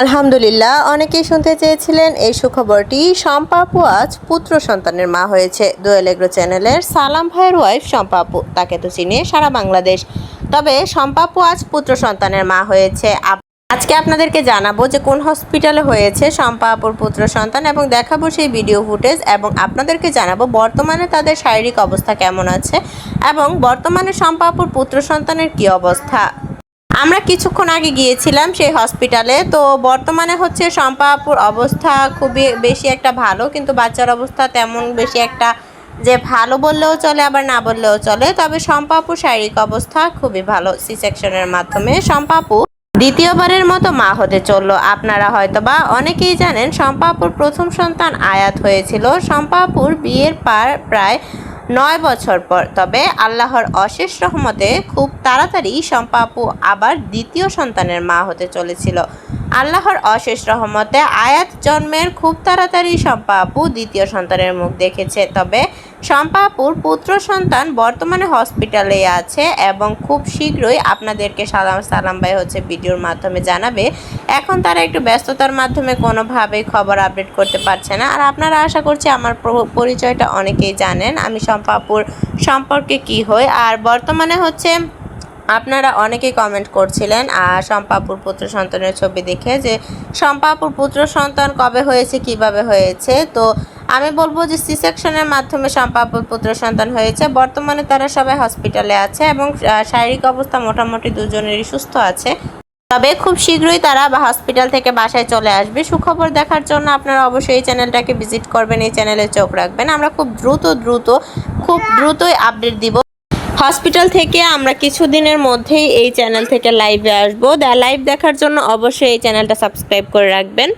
আলহামদুলিল্লাহ, অনেকেই শুনতে চেয়েছিলেন এই সুখবরটি। শম্পা আপু আজ পুত্র সন্তানের মা হয়েছে। দোয়েল এগ্রো চ্যানেলের সালাম ভাইয়ের ওয়াইফ শম্পা আপু, তাকে তো চিনে সারা বাংলাদেশ। তবে শম্পা আপু আজ পুত্র সন্তানের মা হয়েছে। আজকে আপনাদেরকে জানাব যে কোন হসপিটালে হয়েছে শম্পা আপুর পুত্র সন্তান এবং দেখাবো সেই ভিডিও ফুটেজ এবং আপনাদেরকে জানাব বর্তমানে তাদের শারীরিক অবস্থা কেমন আছে এবং বর্তমানে শম্পা আপুর পুত্র সন্তানের কী অবস্থা। আমরা কিছুক্ষণ আগে গিয়েছিলাম সেই হসপিটালে, তো বর্তমানে হচ্ছে শম্পাপুর অবস্থা খুবই বেশি একটা ভালো, কিন্তু বাচ্চার অবস্থা তেমন বেশি একটা যে ভালো বললেও চলে, আবার না বললেও চলে। তবে শম্পা আপুর শারীরিক অবস্থা খুবই ভালো সি সেকশনের মাধ্যমে। শম্পাপু দ্বিতীয়বারের মতো মা হতে চলল। আপনারা হয়তো বা অনেকেই জানেন, শম্পাপুর প্রথম সন্তান আয়াত হয়েছিল। শম্পাপুর বিয়ের পার প্রায় নয় বছর পর। তবে আল্লাহর অশেষ রহমতে খুব তাড়াতাড়ি শম্পা আপু আবার দ্বিতীয় সন্তানের মা হতে চলেছিল। আল্লাহর অশেষ রহমতে আয়াত জন্মের খুব তাড়াতাড়ি শম্পা আপু দ্বিতীয় সন্তানের মুখ দেখেছে। তবে শম্পা আপুর পুত্র সন্তান বর্তমানে হসপিটালে আছে এবং খুব শীঘ্রই আপনাদেরকে সালাম সালাম ভাই হচ্ছে ভিডিওর মাধ্যমে জানাবে। এখন তারা একটু ব্যস্ততার মাধ্যমে কোনোভাবেই খবর আপডেট করতে পারছে না। আর আপনারা আশা করছি আমার পরিচয়টা অনেকেই জানেন। আমি শম্পাপুর সম্পর্কে কি হই? আর বর্তমানে হচ্ছে আপনারা অনেকেই কমেন্ট করছিলেন আর শম্পাপুর পুত্র সন্তানের ছবি দেখে যে শম্পাপুর পুত্র সন্তান কবে হয়েছে, কীভাবে হয়েছে? তো আমি বলব যে সি সেকশনের মাধ্যমে শম্পাপুর পুত্র সন্তান হয়েছে। বর্তমানে তারা সবাই হসপিটালে আছে এবং শারীরিক অবস্থা মোটামুটি দুজনেরই সুস্থ আছে। তবে খুব শীঘ্রই তারা বা হসপিটাল থেকে বাসায় চলে আসবে। সুখবর দেখার জন্য আপনারা অবশ্যই এই চ্যানেলটাকে ভিজিট করবেন, এই চ্যানেলে চোখ রাখবেন। আমরা খুব দ্রুত দ্রুত, খুব দ্রুতই আপডেট দিব। হসপিটাল থেকে আমরা কিছুদিনের মধ্যেই এই চ্যানেল থেকে লাইভে আসব। লাইভ দেখার জন্য অবশ্যই এই চ্যানেলটা সাবস্ক্রাইব করে রাখবেন।